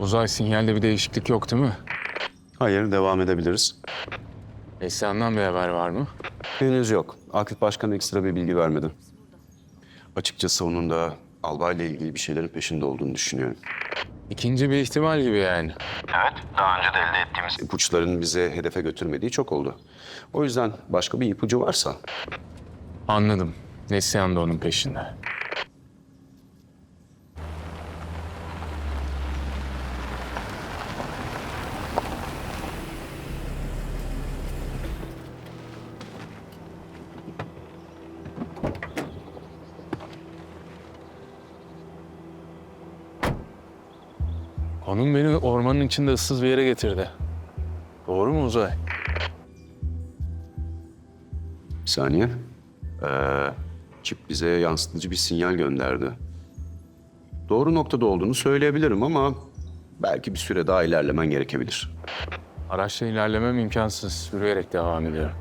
Uzay sinyalde bir değişiklik yok değil mi? Hayır, devam edebiliriz. Esra'ndan bir haber var mı? Henüz yok. Akif Başkan ekstra bir bilgi vermedi. Açıkçası onun da albayla ilgili bir şeylerin peşinde olduğunu düşünüyorum. İkinci bir ihtimal gibi yani. Evet, daha önce de elde ettiğimiz İpuçların bize hedefe götürmediği çok oldu. O yüzden başka bir ipucu varsa Anladım. Neslihan da onun peşinde. Konum beni ormanın içinde ıssız bir yere getirdi. Doğru mu Uzay? bir saniye. Ee, çip bize yansıtıcı bir sinyal gönderdi. Doğru noktada olduğunu söyleyebilirim ama belki bir süre daha ilerlemen gerekebilir. Araçla ilerlemem imkansız. Yürüyerek devam ediyorum.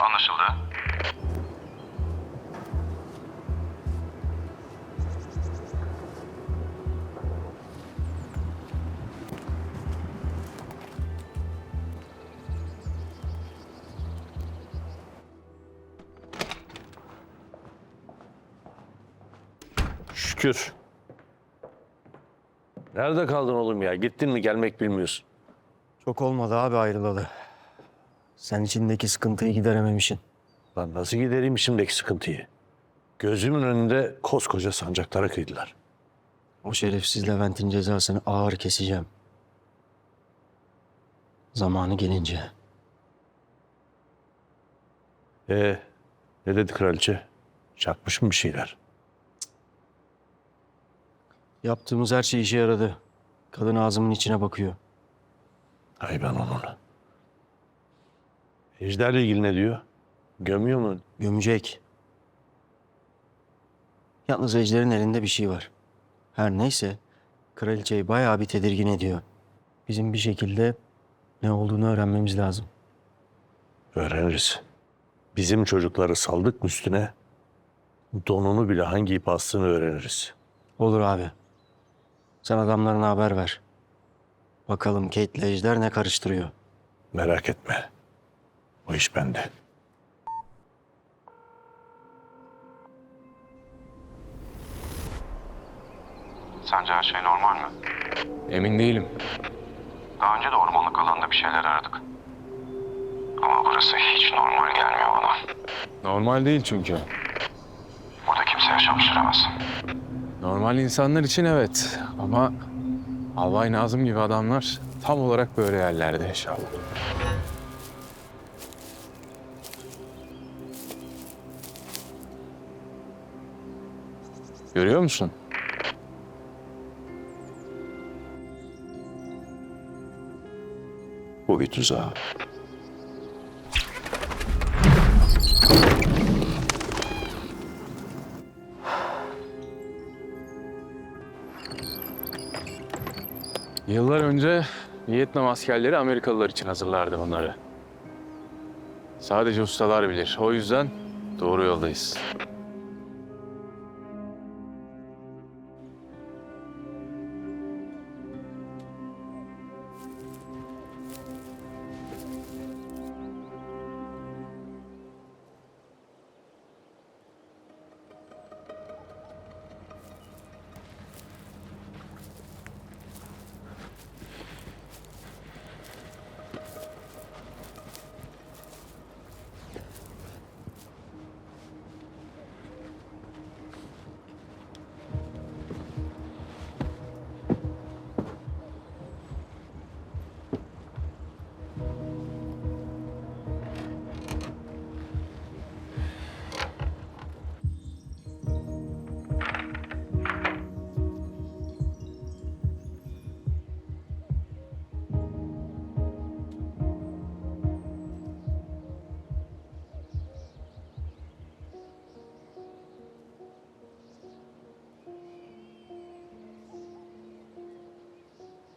anlaşıldı. Şükür. Nerede kaldın oğlum ya? Gittin mi gelmek bilmiyorsun. Çok olmadı abi ayrılalı. Sen içindeki sıkıntıyı giderememişsin. Lan nasıl gidereyim şimdiki sıkıntıyı? Gözümün önünde koskoca sancaklara kıydılar. O şerefsiz Levent'in cezasını ağır keseceğim. Zamanı gelince. Ee, ne dedi kraliçe? Çakmış mı bir şeyler? Yaptığımız her şey işe yaradı. Kadın ağzımın içine bakıyor. Ay ben onun. Ejder'le ilgili ne diyor? Gömüyor mu? Gömecek. Yalnız Ejder'in elinde bir şey var. Her neyse kraliçeyi bayağı bir tedirgin ediyor. Bizim bir şekilde ne olduğunu öğrenmemiz lazım. Öğreniriz. Bizim çocukları saldık mı üstüne? Donunu bile hangi ip astığını öğreniriz. Olur abi. Sen adamlarına haber ver. Bakalım Kate ile Ejder ne karıştırıyor. Merak etme. O iş bende. Sence her şey normal mi? Emin değilim. Daha önce de ormanlık alanda bir şeyler aradık. Ama burası hiç normal gelmiyor bana. Normal değil çünkü. Burada kimse yaşam süremez. Normal insanlar için evet ama Albay Nazım gibi adamlar tam olarak böyle yerlerde yaşarlar. Görüyor musun? Bu bir tuzağı. Önce Vietnam askerleri Amerikalılar için hazırlardı bunları. Sadece ustalar bilir. O yüzden doğru yoldayız.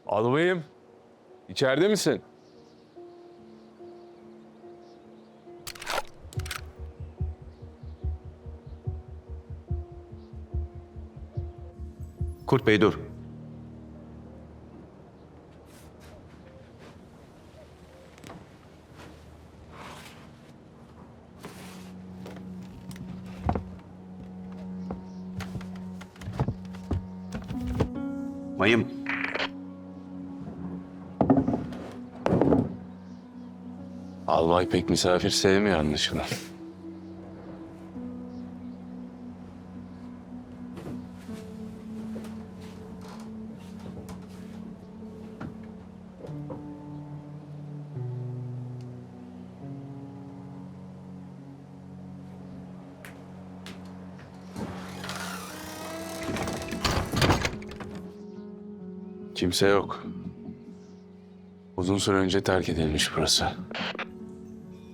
Albayım, içeride misin? Kurt Bey dur. Mayım. Albay pek misafir sevmiyor anlaşılan. Kimse yok. Uzun süre önce terk edilmiş burası.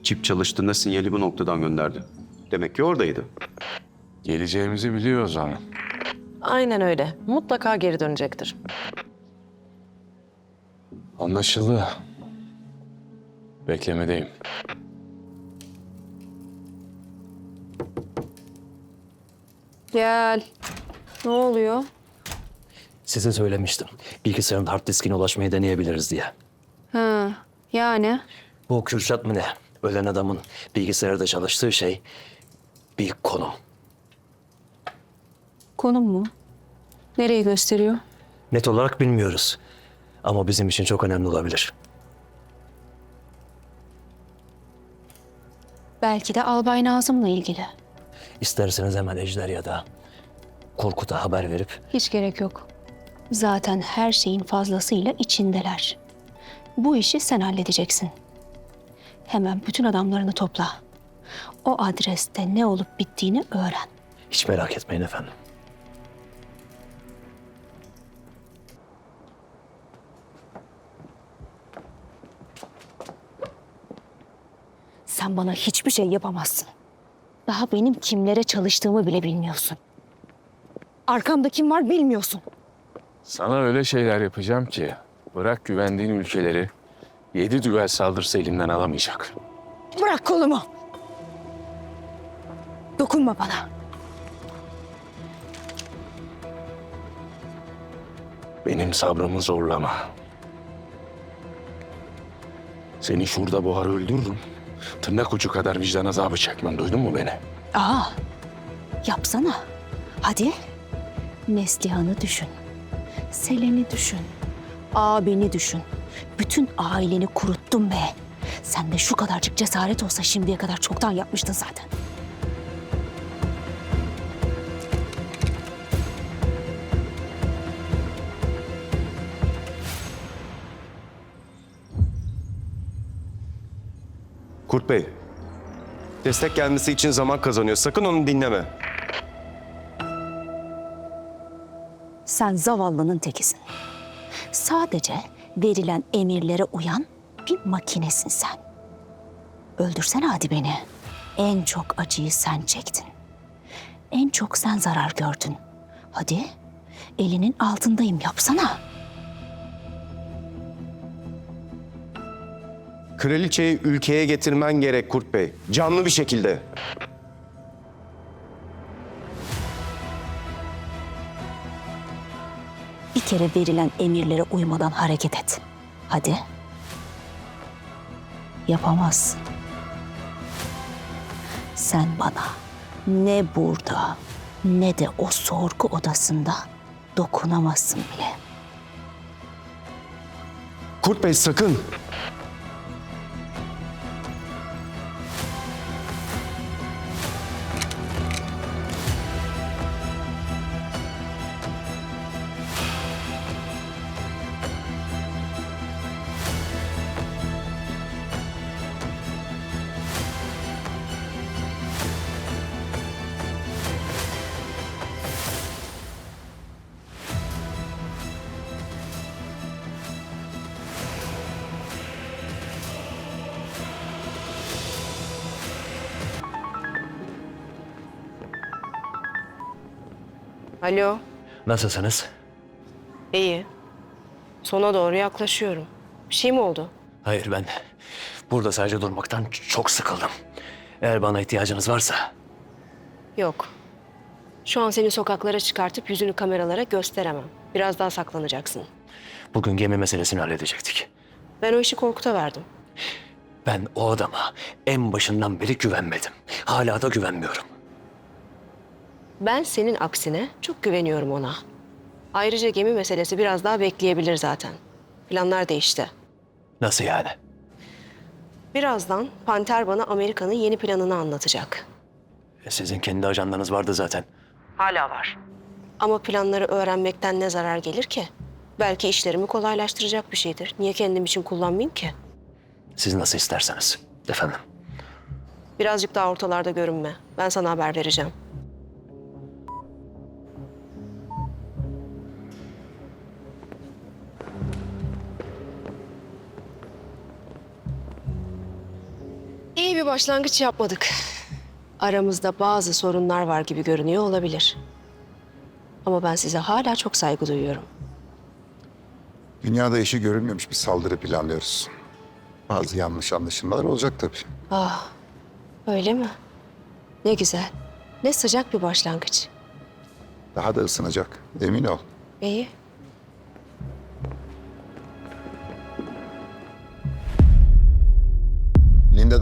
Çip çalıştığında sinyali bu noktadan gönderdi. Demek ki oradaydı. Geleceğimizi biliyor o zaman. Aynen öyle. Mutlaka geri dönecektir. Anlaşıldı. Beklemedeyim. Gel. Ne oluyor? Size söylemiştim. Bilgisayarın hard diskine ulaşmayı deneyebiliriz diye. Ha, yani? Bu Kürşat mı ne? Ölen adamın bilgisayarda çalıştığı şey bir konum. Konum mu? Nereyi gösteriyor? Net olarak bilmiyoruz. Ama bizim için çok önemli olabilir. Belki de Albay Nazım'la ilgili. İsterseniz hemen Ejder ya da Korkut'a haber verip Hiç gerek yok. Zaten her şeyin fazlasıyla içindeler. Bu işi sen halledeceksin. Hemen bütün adamlarını topla. O adreste ne olup bittiğini öğren. hiç merak etmeyin efendim. Sen bana hiçbir şey yapamazsın. Daha benim kimlere çalıştığımı bile bilmiyorsun. Arkamda kim var bilmiyorsun. Sana öyle şeyler yapacağım ki bırak güvendiğin ülkeleri yedi düvel saldırsa elimden alamayacak. Bırak kolumu. Dokunma bana. Benim sabrımı zorlama. Seni şurada boğar öldürürüm. Tırnak ucu kadar vicdan azabı çekmem. Duydun mu beni? Aa, yapsana. Hadi. Neslihan'ı düşün. Selen'i düşün. Abini düşün. Bütün aileni kuruttun be. Sen de şu kadarcık cesaret olsa şimdiye kadar çoktan yapmıştın zaten. Kurt Bey, destek gelmesi için zaman kazanıyor. Sakın onu dinleme. Sen zavallının tekisin. Sadece verilen emirlere uyan bir makinesin sen. Öldürsene hadi beni. En çok acıyı sen çektin. En çok sen zarar gördün. Hadi elinin altındayım yapsana. Kraliçeyi ülkeye getirmen gerek Kurt Bey. Canlı bir şekilde. Kere verilen emirlere uymadan hareket et. Hadi. Yapamazsın. Sen bana ne burada ne de o sorgu odasında dokunamazsın bile. Kurt Bey sakın. Alo. Nasılsınız? İyi. Sona doğru yaklaşıyorum. Bir şey mi oldu? Hayır ben burada sadece durmaktan çok sıkıldım. Eğer bana ihtiyacınız varsa Yok. Şu an seni sokaklara çıkartıp yüzünü kameralara gösteremem. Biraz daha saklanacaksın. bugün gemi meselesini halledecektik. Ben o işi Korkut'a verdim. Ben o adama en başından beri güvenmedim. Hala da güvenmiyorum. Ben senin aksine çok güveniyorum ona. Ayrıca gemi meselesi biraz daha bekleyebilir zaten. Planlar değişti. Nasıl yani? Birazdan Panter bana Amerika'nın yeni planını anlatacak. E, Sizin kendi ajandanız vardı zaten. Hala var. Ama planları öğrenmekten ne zarar gelir ki? Belki işlerimi kolaylaştıracak bir şeydir. Niye kendim için kullanmayayım ki? Siz nasıl isterseniz. Efendim. Birazcık daha ortalarda görünme. Ben sana haber vereceğim. İyi bir başlangıç yapmadık. Aramızda bazı sorunlar var gibi görünüyor olabilir. Ama ben size hala çok saygı duyuyorum. Dünyada işi görülmemiş bir saldırı planlıyoruz. Bazı yanlış anlaşılmalar olacak tabii. Ah, öyle mi? Ne güzel. Ne sıcak bir başlangıç. Daha da ısınacak, emin ol. İyi.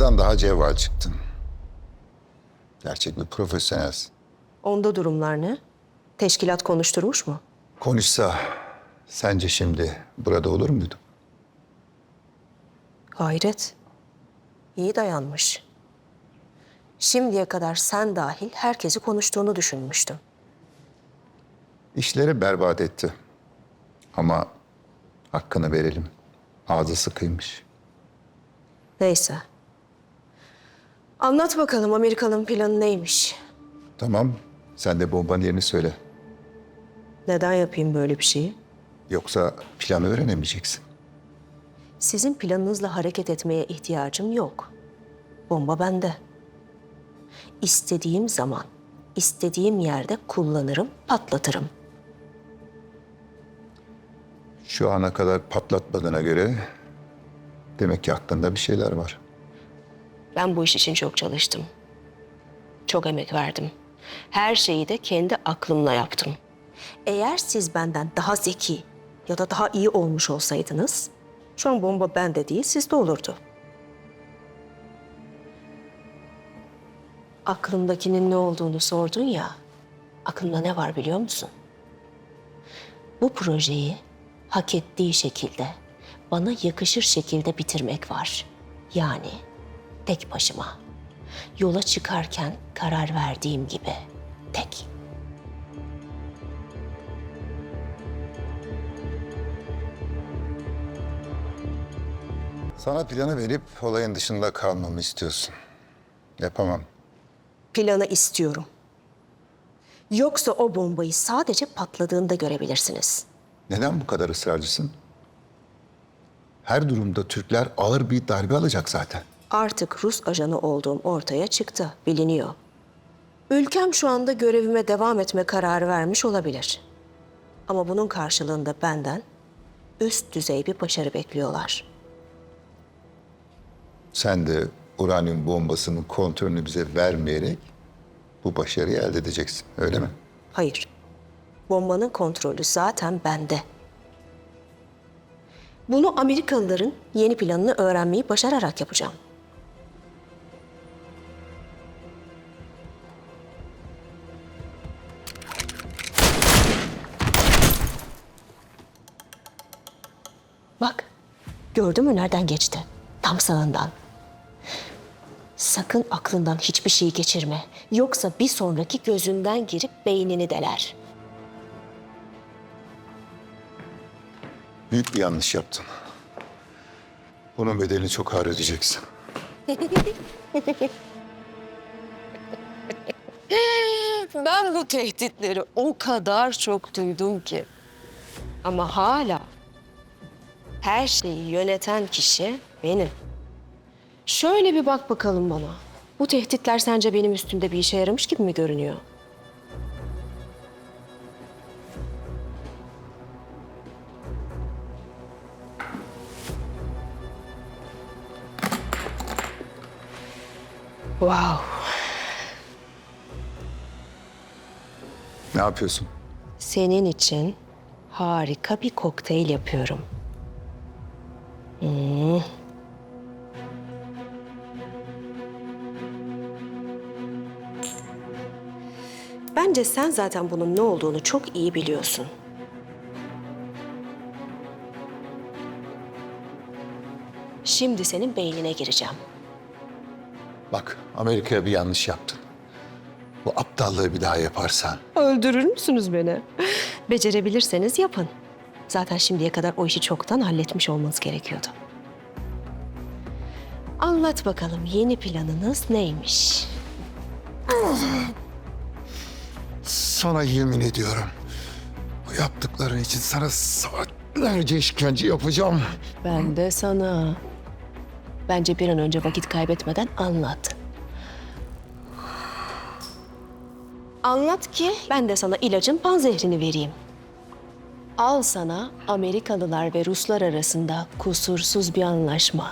Linda'dan daha cevval çıktın. Gerçek bir profesyonelsin. Onda durumlar ne? Teşkilat konuşturmuş mu? Konuşsa sence şimdi burada olur muydu? Hayret. İyi dayanmış. Şimdiye kadar sen dahil herkesi konuştuğunu düşünmüştüm. İşleri berbat etti. Ama hakkını verelim. Ağzı sıkıymış. Neyse. Anlat bakalım Amerika'nın planı neymiş? Tamam, sen de bombanın yerini söyle. Neden yapayım böyle bir şeyi? Yoksa planı öğrenemeyeceksin. Sizin planınızla hareket etmeye ihtiyacım yok. Bomba bende. İstediğim zaman, istediğim yerde kullanırım, patlatırım. Şu ana kadar patlatmadığına göre demek ki aklında bir şeyler var. Ben bu iş için çok çalıştım. Çok emek verdim. Her şeyi de kendi aklımla yaptım. Eğer siz benden daha zeki ya da daha iyi olmuş olsaydınız, şu an bomba bende değil, sizde olurdu. Aklımdakinin ne olduğunu sordun ya, aklımda ne var biliyor musun? Bu projeyi hak ettiği şekilde, bana yakışır şekilde bitirmek var. Yani tek başıma. Yola çıkarken karar verdiğim gibi tek. Sana planı verip olayın dışında kalmamı istiyorsun. Yapamam. Planı istiyorum. Yoksa o bombayı sadece patladığında görebilirsiniz. Neden bu kadar ısrarcısın? Her durumda Türkler ağır bir darbe alacak zaten. Artık Rus ajanı olduğum ortaya çıktı, biliniyor. Ülkem şu anda görevime devam etme kararı vermiş olabilir. Ama bunun karşılığında benden üst düzey bir başarı bekliyorlar. Sen de uranyum bombasının kontrolünü bize vermeyerek bu başarıyı elde edeceksin. Öyle mi? Hayır. Bombanın kontrolü zaten bende. Bunu Amerikalıların yeni planını öğrenmeyi başararak yapacağım. Bak, gördün mü nereden geçti? Tam sağından. Sakın aklından hiçbir şey geçirme. Yoksa bir sonraki gözünden girip beynini deler. Büyük bir yanlış yaptın. Bunun bedelini çok ağır ödeyeceksin. Ben bu tehditleri o kadar çok duydum ki. Ama hala her şeyi yöneten kişi benim. Şöyle bir bak bakalım bana. Bu tehditler sence benim üstümde bir işe yaramış gibi mi görünüyor? Wow. Ne yapıyorsun? Senin için harika bir kokteyl yapıyorum. Ee, Bence sen zaten bunun ne olduğunu çok iyi biliyorsun. Şimdi senin beynine gireceğim. Bak Amerika'ya bir yanlış yaptın. Bu aptallığı bir daha yaparsan. Öldürür müsünüz beni? Becerebilirseniz yapın. Zaten şimdiye kadar o işi çoktan halletmiş olmanız gerekiyordu. Anlat bakalım yeni planınız neymiş? sana yemin ediyorum. Bu yaptıkların için sana saatlerce işkence yapacağım. Ben de sana. Bence bir an önce vakit kaybetmeden anlat. Anlat ki ben de sana ilacın panzehrini vereyim. Al sana Amerikalılar ve Ruslar arasında kusursuz bir anlaşma.